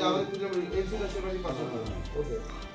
এই কালারটা রাখা উচিত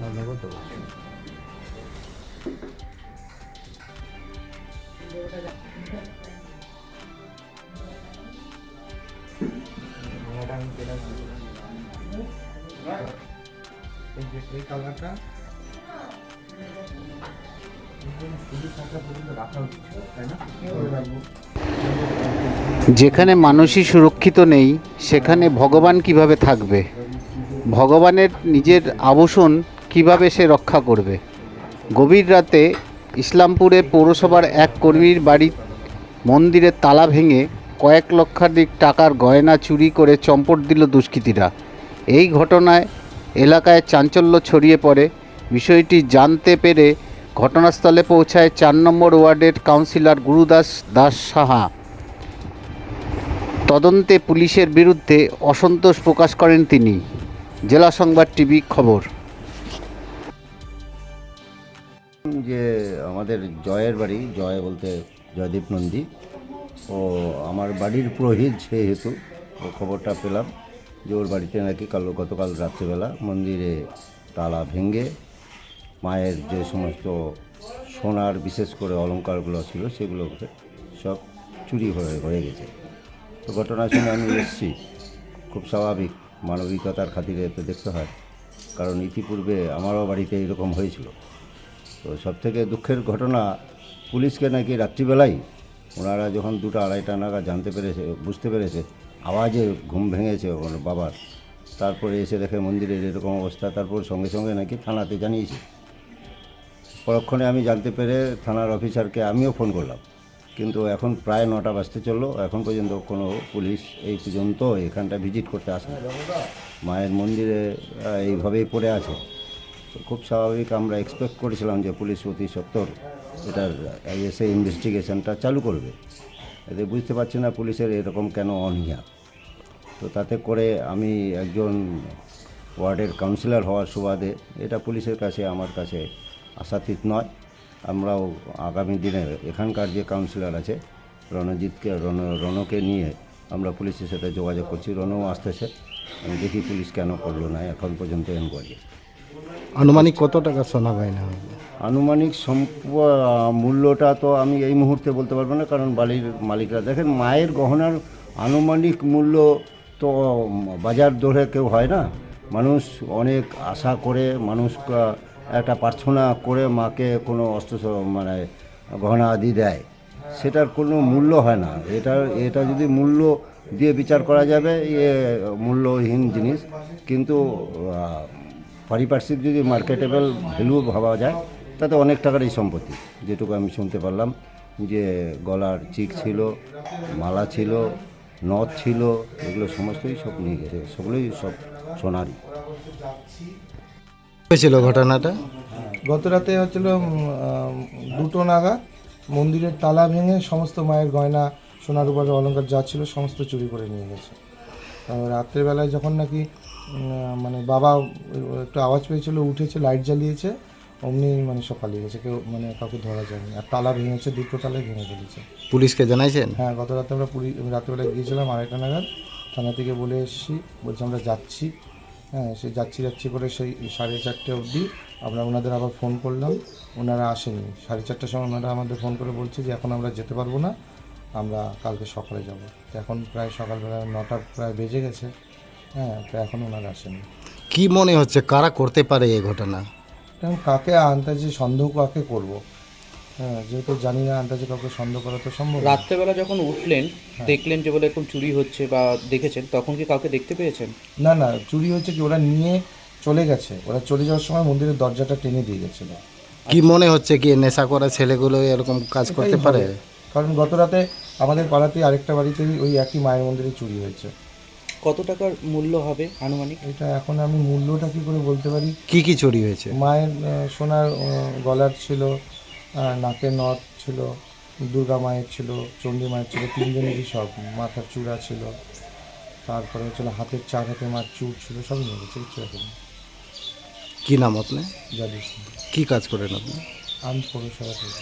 রাখব যেখানে মানুষই সুরক্ষিত নেই সেখানে ভগবান কীভাবে থাকবে? ভগবানের নিজের আবসন কীভাবে সে রক্ষা করবে? গভীর রাতে ইসলামপুরে পৌরসভার এক কর্মীর বাড়ি মন্দিরের তালা ভেঙে কয়েক লক্ষাধিক টাকার গয়না চুরি করে চম্পট দিল দুষ্কৃতীরা। এই ঘটনায় এলাকায় চাঞ্চল্য ছড়িয়ে পড়ে। বিষয়টি জানতে পেরে ঘটনাস্থলে পৌঁছায় চার নম্বর ওয়ার্ডের কাউন্সিলর গুরুদাস দাস সাহা। তদন্তে পুলিশের বিরুদ্ধে অসন্তোষ প্রকাশ করেন তিনি। জেলা সংবাদ টিভি খবর। যে আমাদের জয়ের বাড়ি, জয় বলতে জয়দীপ নন্দী। ও আমার বাড়ির পুরোহিত সেহেতু, ও খবরটা পেলাম যে ওর বাড়িতে নাকি কাল, গতকাল রাত্রিবেলা মন্দিরে তালা ভেঙে মায়ের যে সমস্ত সোনার বিশেষ করে অলংকারগুলো ছিল সেগুলো সব চুরি হয়ে হয়ে গেছে। তো ঘটনা শুনে আমি এসেছি। খুব স্বাভাবিক, মানবিকতার খাতিরে তো দেখতে হয়। কারণ ইতিপূর্বে আমারও বাড়িতে এরকম হয়েছিল। তো সবথেকে দুঃখের ঘটনা, পুলিশকে নাকি রাত্রিবেলাই ওনারা যখন দুটো আড়াইটা নাগাদ জানতে পেরেছে, বুঝতে পেরেছে, আওয়াজে ঘুম ভেঙেছে ওর বাবার, তারপরে এসে দেখে মন্দিরের এরকম অবস্থা, তারপর সঙ্গে সঙ্গে নাকি থানাতে জানিয়েছে। পরক্ষণে আমি জানতে পেরে থানার অফিসারকে আমিও ফোন করলাম। কিন্তু এখন প্রায় নটা বাজতে চলল, এখন পর্যন্ত কোনো পুলিশ এই পর্যন্ত এখানটা ভিজিট করতে আসে মায়ের মন্দিরে এইভাবেই পড়ে আছে। খুব স্বাভাবিক, আমরা এক্সপেক্ট করেছিলাম যে পুলিশ অতি সত্তর এটার এসে ইনভেস্টিগেশনটা চালু করবে। এতে বুঝতে পারছি না পুলিশের এরকম কেন অনীহা। তো তাতে করে আমি একজন ওয়ার্ডের কাউন্সিলর হওয়ার সুবাদে এটা পুলিশের কাছে, আমার কাছে আশাতীত নয়। আমরাও আগামী দিনে এখানকার যে কাউন্সিলর আছে, রণজিৎকে, রণ, রণকে নিয়ে আমরা পুলিশের সাথে যোগাযোগ করছি। রণও আসতেছে। আমি দেখি পুলিশ কেন করল না, এখন পর্যন্ত এনকোয়ারি আনুমানিক কত টাকা সোনা গয়না হবে? আনুমানিক মূল্যটা তো আমি এই মুহূর্তে বলতে পারব না, কারণ বাড়ির মালিকরা দেখেন, মায়ের গহনার আনুমানিক মূল্য তো বাজার দরে কেউ হয় না। মানুষ অনেক আশা করে, মানুষ একটা প্রার্থনা করে মাকে কোনো অস্ত্র মানে গহনা আদি দেয়। সেটার কোনো মূল্য হয় না। এটা এটা যদি মূল্য দিয়ে বিচার করা যাবে, এ মূল্যহীন জিনিস। কিন্তু পারিপার্শ্বিক যদি মার্কেটেবল ভ্যালু ভাবা যায় তাতে অনেক টাকার এই সম্পত্তি। যেটুকু আমি শুনতে পারলাম যে গলার চিক ছিল মালা ছিল নথ ছিল এগুলো সমস্তই সব নিয়ে গেছে সবগুলোই সব সোনারই হয়েছিল ঘটনাটা? গত রাতে হচ্ছিল দুটো নাগাদ মন্দিরের তালা ভেঙে সমস্ত মায়ের গয়না সোনার উপরে অলংকার যা ছিল সমস্ত চুরি করে নিয়ে গেছে। রাত্রেবেলায় যখন নাকি মানে বাবা একটু আওয়াজ পেয়েছিল উঠেছে লাইট জ্বালিয়েছে অমনি মানে সকালে গেছে। কেউ মানে কাউকে ধরা যায়নি। আর তালা ভেঙেছে দুটো তালাই ভেঙে ফেলেছে। পুলিশকে জানাইছেন? হ্যাঁ গত রাতে আমরা পুরী রাত্রেবেলা গিয়েছিলাম আড়াইটা নাগাদ। থানা থেকে বলে এসেছি বলছি আমরা যাচ্ছি। হ্যাঁ সে যাচ্ছি যাচ্ছি করে সেই সাড়ে চারটে অবধি আমরা ওনাদের আবার ফোন করলাম। ওনারা আসেনি। সাড়ে চারটের সময় ওনারা আমাদের ফোন করে বলছে যে এখন আমরা যেতে পারব না। আমরা কালকে সকালে যাব। এখন প্রায় সকালবেলা নটা প্রায় বেজে গেছে। হ্যাঁ তো এখন ওনারা আসেনি। কি মনে হচ্ছে কারা করতে পারে এই ঘটনা? এখন কাকে আন্দাজে সন্দেহ কাকে করব? হ্যাঁ যেহেতু জানি না আন্দাজে কাউকে সন্দেহ করা তো সম্ভব না। রাত্রেবেলা যখন উঠলেন দেখলেন যে বলে এরকম চুরি হচ্ছে বা দেখেছেন তখন কি কাউকে দেখতে পেয়েছেন? না না চুরি হয়েছে কি ওরা নিয়ে চলে গেছে। ওরা চলে যাওয়ার সময় মন্দিরের দরজাটা টেনে দিয়ে গেছিল। কি মনে হচ্ছে কি নেশা করা ছেলেগুলো এরকম কাজ করতে পারে। কারণ গত রাতে আমাদের পাড়াতে আরেকটা বাড়িতে ওই একই মায়ের মন্দিরে চুরি হয়েছে। কত টাকার মূল্য হবে আনুমানিক? এটা এখন আমি মূল্যটা কি করে বলতে পারি? কি কি চুরি হয়েছে? মায়ের আহ, সোনার আহ, গলার ছিল আহ, নাকের নথ ছিল দুর্গা মায়ের ছিল চণ্ডী মায়ের ছিল তিনজনেরই সব মাথার চূড়া ছিল তারপরে হচ্ছিল হাতের চার হাতে মার চূড় ছিল সব নিয়ে গেছে কিছু এখন কি নাম আপনি জানিস কি কাজ করেন আপনি? আমি পৌরসভা থেকে